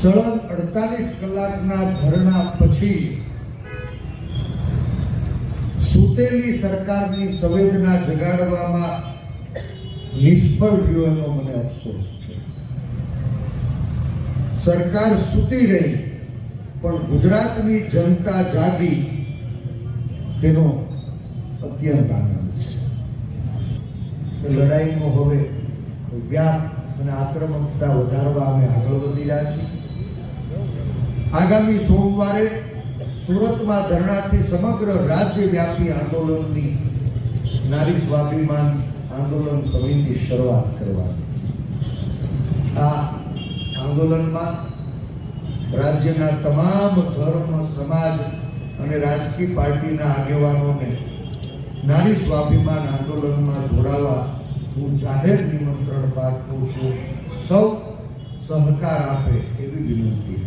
સળંગ અડતાલીસ કલાકના ધરણા પછી સૂતેલી સરકારની સંવેદના જગાડવામાં નિષ્ફળ રહ્યો મને અફસોસ છે. સરકાર સૂતી રહી, પણ ગુજરાતની જનતા જાગી, તેનો અત્યંત આનંદ છે. લડાઈનો હવે વ્યાપ અને આક્રમકતા વધારવા અમે આગળ વધી રહ્યા છીએ. આગામી સોમવારે સુરતમાં ધરણાથી સમગ્ર રાજ્યવ્યાપી આંદોલનની નારી સ્વાભિમાન આંદોલન સમિતિ શરૂઆત કરવાની. આ આંદોલનમાં રાજ્યના તમામ ધર્મ, સમાજ અને રાજકીય પાર્ટીના આગેવાનોને નારી સ્વાભિમાન આંદોલનમાં જોડાવા હું જાહેર નિમંત્રણ પાઠવું છું. સૌ સહકાર આપે એવી વિનંતી.